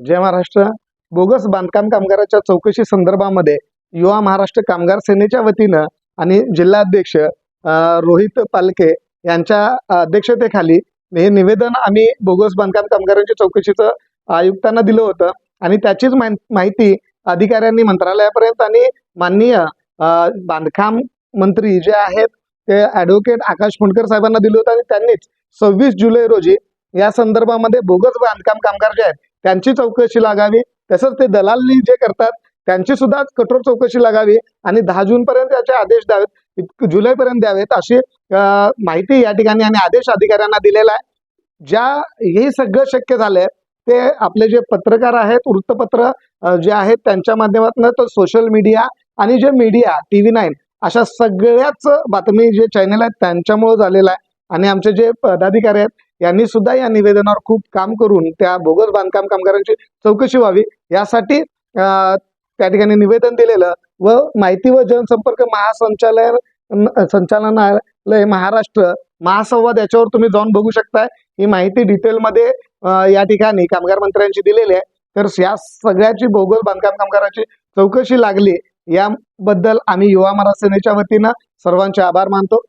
जय Maharashtra. Bogus बांधकाम कामगाराच्या चौकशी संदर्भामध्ये युवा महाराष्ट्र कामगार सेनेच्या वतीनं आणि जिल्हाध्यक्ष रोहित पालके यांच्या अध्यक्षतेखाली हे निवेदन आम्ही बोगस बांधकाम कामगारांच्या चौकशीचं आयुक्तांना दिलं होतं. आणि त्याचीच माहिती अधिकाऱ्यांनी मंत्रालयापर्यंत आणि माननीय बांधकाम मंत्री जे आहेत ते ॲडव्होकेट आकाश फुंडकर साहेबांना दिलं होतं. आणि त्यांनीच सव्वीस जुलै रोजी या संदर्भामध्ये बोगस बांधकाम कामगार जे आहेत त्यांची चौकशी लागावी. तसंच ते दलाली जे करतात त्यांची सुद्धा कठोर चौकशी लागावी आणि दहा जून पर्यंत याचे आदेश द्यावेत जुलैपर्यंत द्यावेत अशी माहिती या ठिकाणी आणि आदेश अधिकाऱ्यांना दिलेला आहे. ज्या हे सगळं शक्य झालंय ते आपले जे पत्रकार आहेत वृत्तपत्र जे आहेत त्यांच्या माध्यमातून तर सोशल मीडिया आणि जे मीडिया टी व्ही नाईन अशा सगळ्याच बातमी जे चॅनल आहेत त्यांच्यामुळे झालेलं आहे. आणि आमचे जे पदाधिकारी आहेत यांनी सुद्धा या निवेदनावर खूप काम करून त्या बोगस बांधकाम कामगारांची चौकशी व्हावी. यासाठी त्या ठिकाणी निवेदन दिलेलं व माहिती व जनसंपर्क महासंचालय संचालनालय महाराष्ट्र महासंवाद याच्यावर तुम्ही जाऊन बघू शकताय. ही माहिती डिटेलमध्ये या ठिकाणी कामगार मंत्र्यांची दिलेली आहे. तर या सगळ्याची बोगस बांधकाम कामगारांची चौकशी लागली. याबद्दल आम्ही युवा महाराज सेनेच्या वतीनं सर्वांचे आभार मानतो.